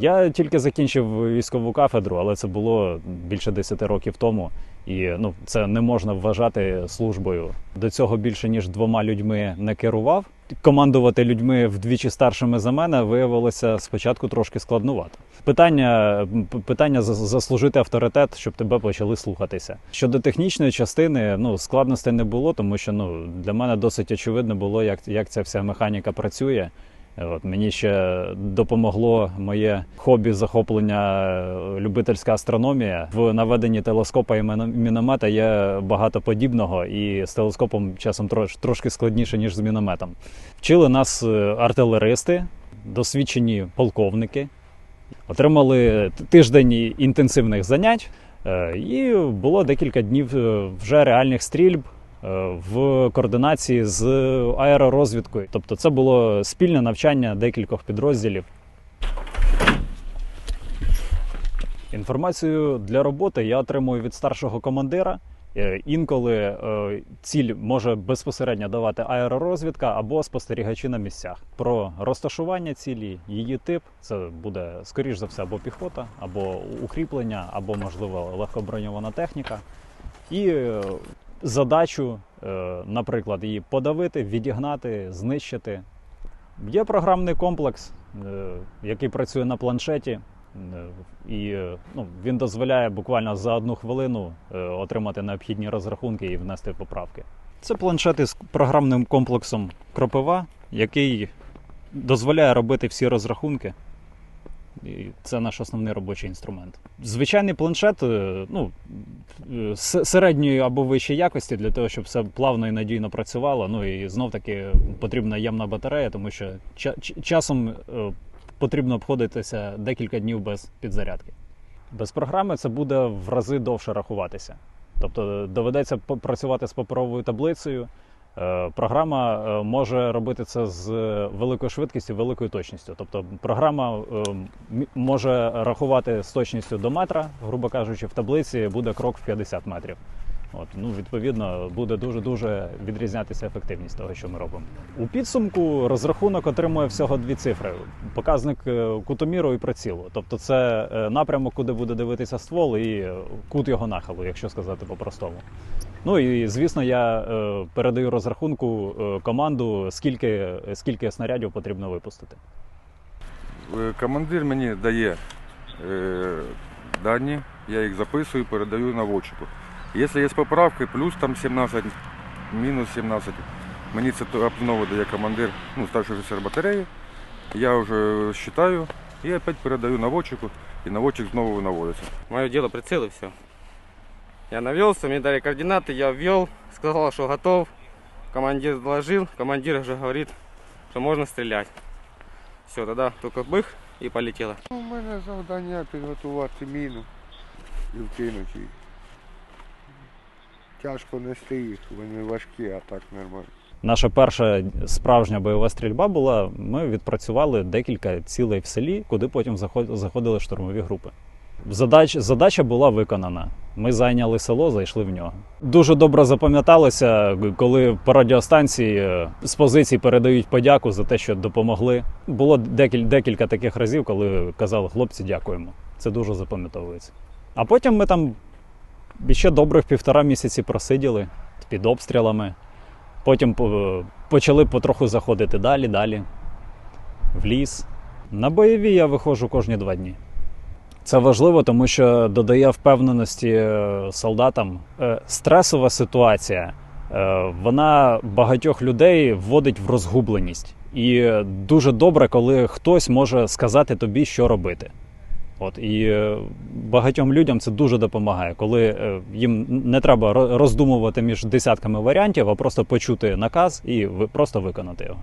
Я тільки закінчив військову кафедру, але це було більше 10 років тому. І ну, це не можна вважати службою. До цього більше ніж двома людьми не керував. Командувати людьми вдвічі старшими за мене виявилося спочатку трошки складнувато. Питання, питання заслужити авторитет, щоб тебе почали слухатися. Щодо технічної частини, ну складностей не було, тому що ну для мене досить очевидно було, як, як ця вся механіка працює. От мені ще допомогло моє хобі захоплення е, любительська астрономія. В наведенні телескопа і міномета є багато подібного, і з телескопом часом трош, трошки складніше ніж з мінометом. Вчили нас е, артилеристи, досвідчені полковники. Отримали тиждень інтенсивних занять, е, і було декілька днів вже реальних стрільб в координації з аеророзвідкою. Тобто, це було спільне навчання декількох підрозділів. Інформацію для роботи я отримую від старшого командира. Е, Інколи е, ціль може безпосередньо давати аеророзвідка або спостерігачі на місцях. Про розташування цілі, її тип це буде скоріш за все або піхота, або укріплення, або можливо легкоброньована техніка. І е, задачу, е, наприклад, її подавити, відігнати, знищити. Є програмний комплекс, е, який працює на планшеті. Е, І ну, він дозволяє буквально за одну хвилину отримати необхідні розрахунки і внести поправки. Це планшет із програмним комплексом Кропива, який дозволяє робити всі розрахунки. І це наш основний робочий інструмент. Звичайний планшет е, ну, е, середньої або вищої якості для того, щоб все плавно і надійно працювало. Ну і знов таки потрібна ємна батарея, тому що часом е, потрібно обходитися декілька днів без підзарядки. Без програми це буде в рази довше рахуватися. Тобто доведеться працювати з паперовою таблицею. Е, Програма е, може робити це з великою швидкістю, великою точністю. Тобто програма е, може рахувати з точністю до метра, грубо кажучи, в таблиці буде крок в 50 метрів. От, ну, відповідно, буде дуже-дуже відрізнятися ефективність того, що ми робимо. У підсумку розрахунок отримує всього дві цифри: показник е, кутоміру і прицілу. Тобто, це е, напрямок, куди буде дивитися ствол, і е, кут його нахилу, якщо сказати по-простому. Ну і звісно, я е, передаю розрахунку е, команду, скільки, скільки снарядів потрібно випустити. Е, Командир мені дає е, дані, я їх записую, передаю наводчику. Якщо є поправки, плюс там 17, мінус 17, мені це то знову дає командир, ну, старший офіцер батареї. Я вже вважаю і опять передаю наводчику, і наводчик знову наводиться. Мое дело прицел и все. Я навелся, мне дали координаты, я ввел, сказал, что готов. Командир доложил, командир уже говорит, что можно стрелять. Все, тогда только бых и полетело. У мене завдання підготувати міну і вкинути. Тяжко нести їх, вони важкі, а так нормально. Наша перша справжня бойова стрільба була. Ми відпрацювали декілька цілей в селі, куди потім заходили штурмові групи. Задач, задача була виконана. Ми зайняли село, зайшли в нього. Дуже добре запам'яталося, коли по радіостанції е, з позицій передають подяку за те, що допомогли. Було декіль, декілька таких разів, коли казали хлопці, дякуємо. Це дуже запам'ятовується. А потім ми там ще добрих півтора місяці просиділи під обстрілами. Потім почали потроху заходити далі, далі, в ліс. На бойові я виходжу кожні два дні. Це важливо, тому що додає впевненості е, солдатам. Е, Стресова ситуація, е, вона багатьох людей вводить в розгубленість. І дуже добре, коли хтось може сказати тобі, що робити. От і багатьом людям це дуже допомагає, коли їм не треба роздумувати між десятками варіантів, а просто почути наказ і просто виконати його.